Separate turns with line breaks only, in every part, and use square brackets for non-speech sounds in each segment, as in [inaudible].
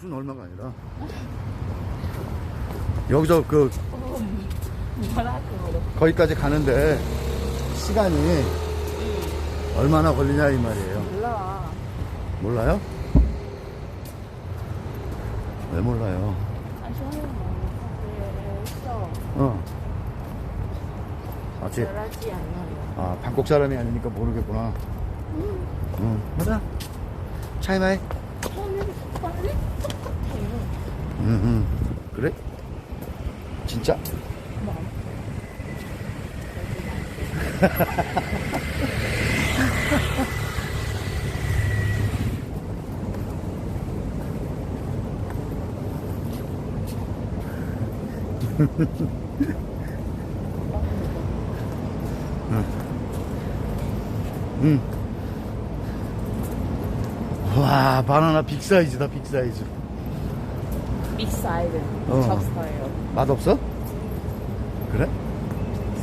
무슨 얼마가 아니라 여기서 그
뭐라고?
거기까지 가는데 시간이 얼마나 걸리냐 이 말이에요.
몰라.
몰라요? 왜 몰라요?
아. 어. 잘하지 않아요.
아, 방콕 사람이 아니니까 모르겠구나. 응. 맞아. 차이마이.
저는 빨리.
응, 응. 그래? 진짜?
뭐?
응. 와, 바나나 빅 사이즈다, 빅 사이즈.
빅 사이즈.
어.
졌어요.
맛없어? 그래?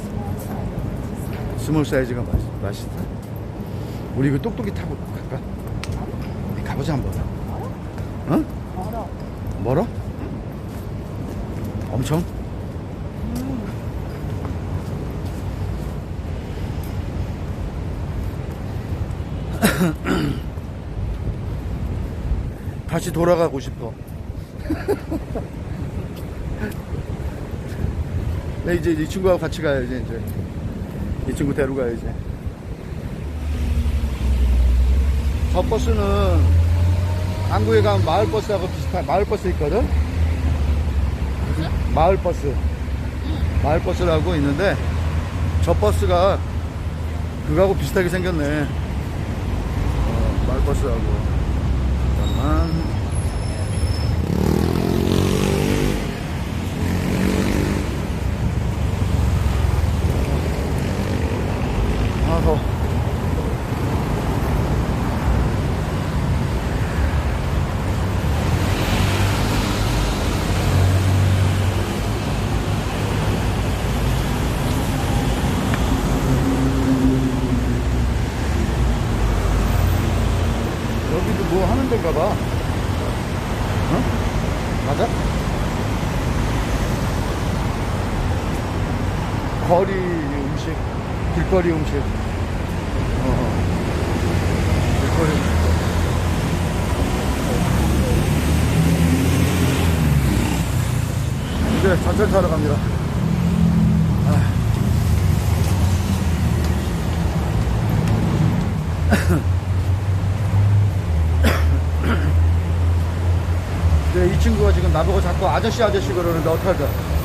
스몰 사이즈.
스몰 사이즈가 맛, 맛있다. 우리 이거 똑똑이 타고 갈까? 가보자, 한번. 어?
멀어.
멀어? 엄청? [coughs] 다시 돌아가고 싶어. [laughs] 네, 이제 이 친구하고 같이 가야지, 이제. 이 친구 데려가야지. 저 버스는 한국에 가면 마을버스하고 비슷한, 마을버스 있거든? 마을버스. 마을버스라고 있는데, 저 버스가 그거하고 비슷하게 생겼네. 어, 마을버스하고. 잠깐만. 아, 더워. 여기도 뭐 하는 데인가 봐. 어? 맞아? 거리 음식, 길거리 음식. 어. 길거리 음식. 이제 전철 타러 갑니다. 근데 [coughs] 이 친구가 지금 나보고 자꾸 아저씨 아저씨 그러는데 어떡할까?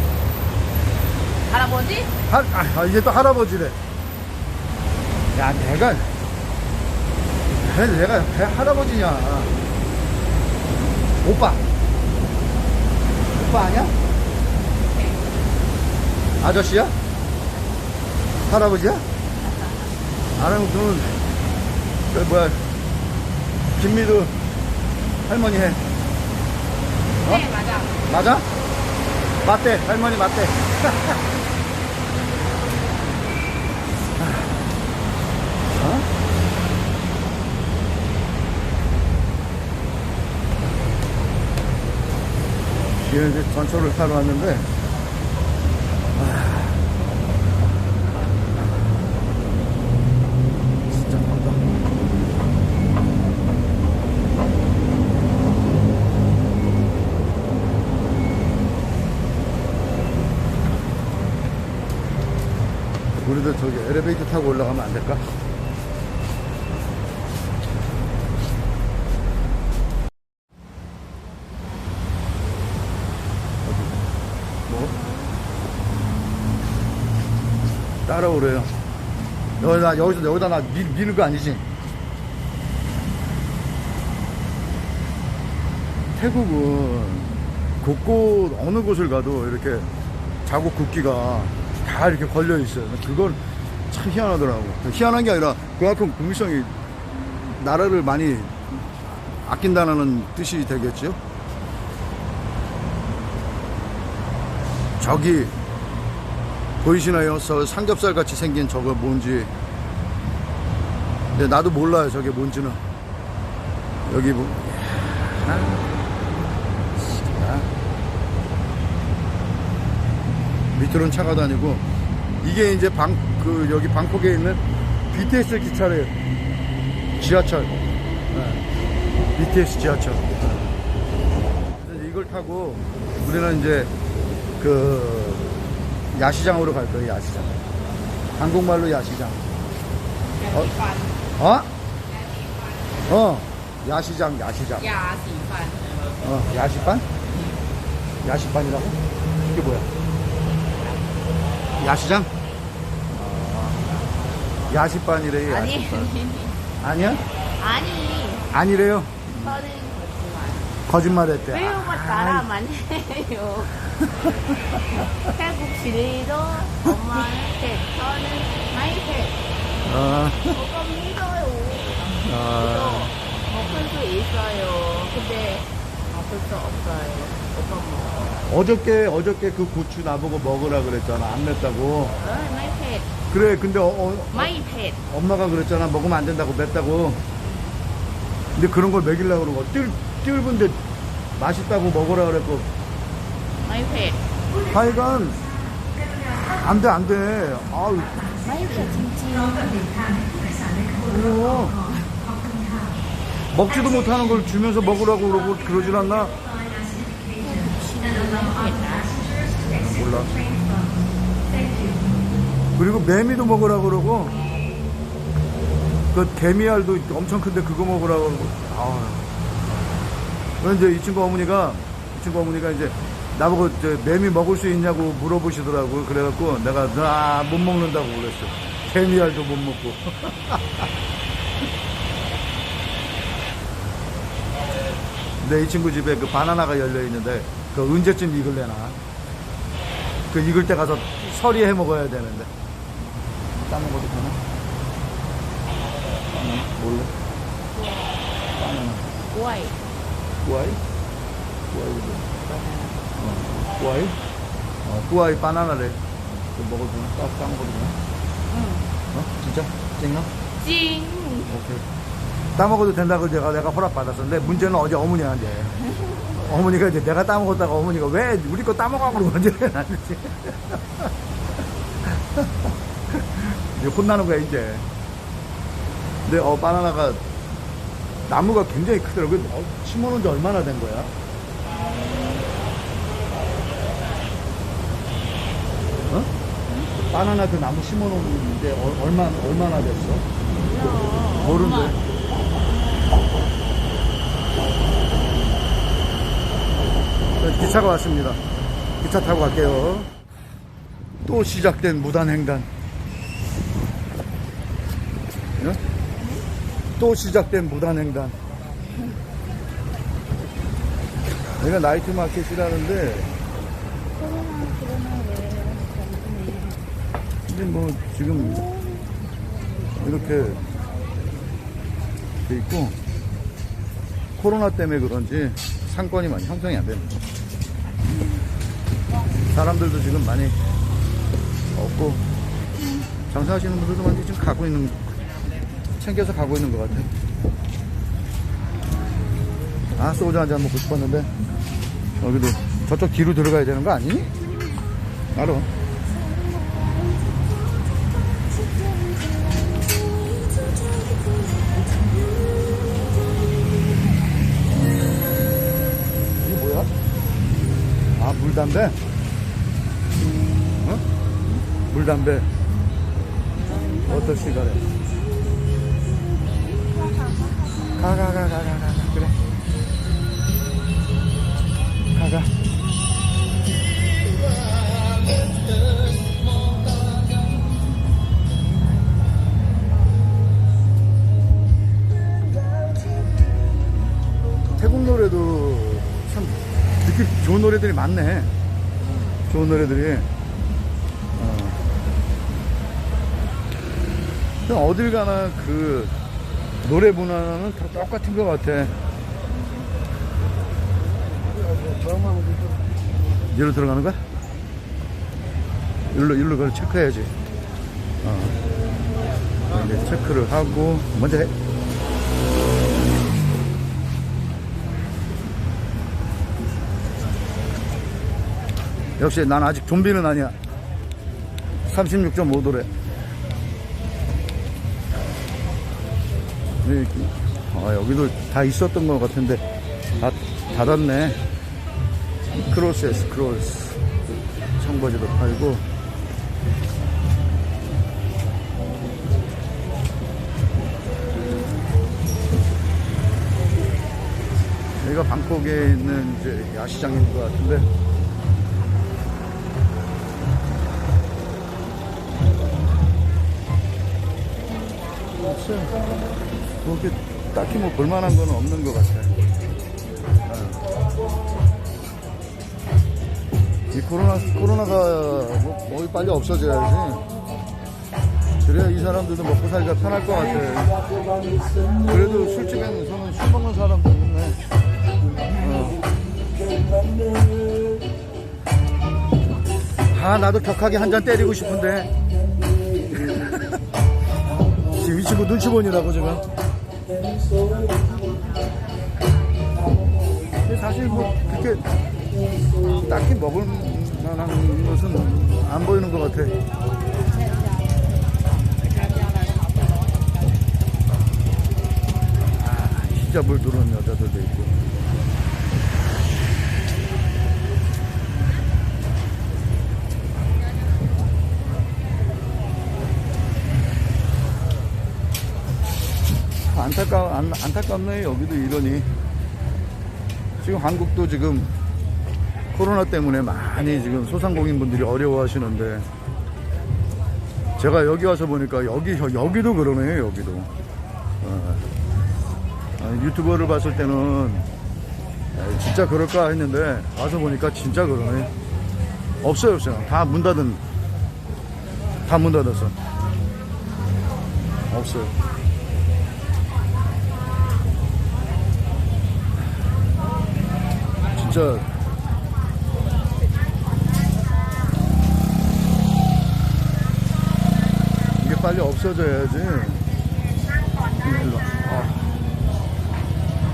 할아버지?
하, 아, 아, 이제 또 할아버지래. 야, 내가, 왜 내가 왜 할아버지냐. 오빠. 오빠 아니야? 아저씨야? 할아버지야? 아니면 그러면, 그 뭐야, 김미두 할머니 해. 어?
네, 맞아.
맞아? 맞대. 할머니 맞대. [laughs] 지금 이제 전철을 타러 왔는데, 아. 우리도 저기 엘리베이터 타고 올라가면 안 될까? 어디? 뭐? 따라오래요. 여기다, 여기서, 여기다 나 미, 미는 거 아니지? 태국은 곳곳 어느 곳을 가도 이렇게 자국 국기가 다 이렇게 걸려 있어요. 그건 참 희한하더라고. 희한한 게 아니라 그만큼 국민성이 나라를 많이 아낀다는 뜻이 되겠죠. 저기 보이시나요? 저 삼겹살 같이 생긴 저거 뭔지. 근데 나도 몰라요. 저게 뭔지는. 여기 뭐. 밑으로는 차가 다니고 이게 이제 방 그 여기 방콕에 있는 BTS 기차래요. 지하철. 네. BTS 지하철. 그래서 이걸 타고 우리는 이제 그 야시장으로 갈 거예요, 야시장. 한국말로 야시장. 어? 어? 어, 야시장, 야시장.
야시반.
어, 야시반? 야시반이라고? 이게 뭐야? 야시장? 야시반이래요,
아니.
야시반. 아니야?
아니.
아니래요?
저는 거짓말
거짓말 했대.
외우고 따라만 해요 [laughs] 태국 진리도 엄마한테 저는 마이페
어,
오빠 믿어요
어,
먹을 수 있어요 근데 먹을 수 없어요
어저께, 어저께 그 고추 나보고 먹으라 그랬잖아. 안 맵다고.
어, 마이페
그래, 근데 어, 어,
마이페
엄마가 그랬잖아. 먹으면 안 된다고 맵다고. 근데 그런 걸 먹이려고 그러고. 뜰, 뜰분데 맛있다고 먹으라 그랬고.
마이페
하여간, 안 돼, 안 돼. 아유,
마이페 찜찜
그래요. 먹지도 못하는 걸 주면서 먹으라고 그러고 그러질 않나? 몰라. 그리고 매미도 먹으라고 그러고, 그 개미알도 엄청 큰데 그거 먹으라고 그러고, 아 이제 이 친구 어머니가, 이 친구 어머니가 이제 나보고 이제 매미 먹을 수 있냐고 물어보시더라고. 그래갖고 내가, 나못 먹는다고 그랬어. 개미알도 못 먹고. [laughs] 근데 이 친구 집에 그 바나나가 열려 있는데 그 언제쯤 익을래나? 그 익을 때 가서 서리해 먹어야 되는데. 따먹어도 되나? 몰래? 바나나.
구아이
구아이? 구아이 뭐? 어, 구아이? 어, 구아이 바나나래. 그 먹어도 되나? 따, 따먹어도 되나?
응.
어? 진짜? 쨍나?
찡
오케이. 따먹어도 된다고 내가, 내가 허락받았었는데, 문제는 어제 어머니한테. [laughs] 어머니가 이제 내가 따먹었다가 어머니가 왜 우리 거 따먹어? 그러고 이제 나한테 이제 혼나는 거야, 이제. 근데, 어, 바나나가, 나무가 굉장히 크더라고요. 어, 심어놓은 지 얼마나 된 거야? 어? 바나나 그 나무 심어놓은데 어, 얼마, 얼마나 됐어? 네, 기차가 왔습니다. 기차 타고 갈게요. 또 시작된 무단횡단. 예? 또 시작된 무단횡단. 여기가 나이트 마켓이라는데, 근데 뭐 지금 이렇게 돼 있고, 코로나 때문에 그런지 상권이 많이 형성이 안 거예요. 사람들도 지금 많이 없고, 장사하시는 분들도 많이 지금 가고 있는, 챙겨서 가고 있는 것 같아요. 아, 소주 한 잔 먹고 싶었는데, 여기도 저쪽 뒤로 들어가야 되는 거 아니니? 알아. 이게 뭐야? 아, 물담배? 어? 물담배. 어떤 시간에? 가, 가, 가, 가, 가, 가, 가. 그래. 가, 가. 태국 노래도 참 느낌 좋은 노래들이 많네. 좋은 노래들이. 어. 어딜 가나 그 노래 문화는 다 똑같은 것 같아. 이리로 들어가는 거야? 일로, 일로 그걸 체크해야지. 어. 이제 체크를 하고, 먼저 해. 역시 난 아직 좀비는 아니야. 36.5도래. 아, 여기도 다 있었던 것 같은데, 다 닫았네. 크로스에스, 크로스. 청바지도 팔고. 여기가 방콕에 있는 이제 야시장인 것 같은데, 없어 이렇게 딱히 뭐 볼만한 건 없는 것 같아요. 이 코로나, 코로나가 뭐 거의 빨리 없어져야지. 그래야 이 사람들도 먹고 살기가 편할 것 같아. 그래도 술집에서는 술 먹는 사람도 있네. 어. 아, 나도 격하게 한 잔 때리고 싶은데. [laughs] 지금 이 친구 눈치 보느라고 지금. 근데 사실 뭐 그렇게 딱히 먹을 만한 것은 안 보이는 것 같아. 아, 히잡을 두른 여자 안타까 안, 안타깝네. 여기도 이러니. 지금 한국도 지금 코로나 때문에 많이 지금 소상공인분들이 어려워하시는데 제가 여기 와서 보니까 여기 여기도 그러네요 여기도. 어. 아니, 유튜버를 봤을 때는 에이, 진짜 그럴까 했는데 와서 보니까 진짜 그러네. 없어요 없어요. 다 문 닫은 다 문 닫았어 없어요 진짜 이게 빨리 없어져야지. 아,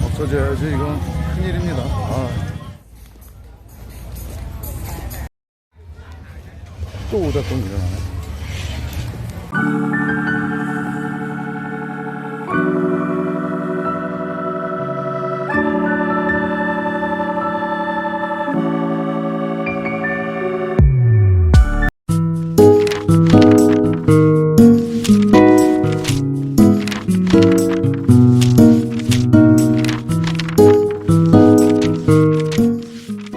없어져야지. 이건 큰일입니다. 아. 또 오작동 일어나네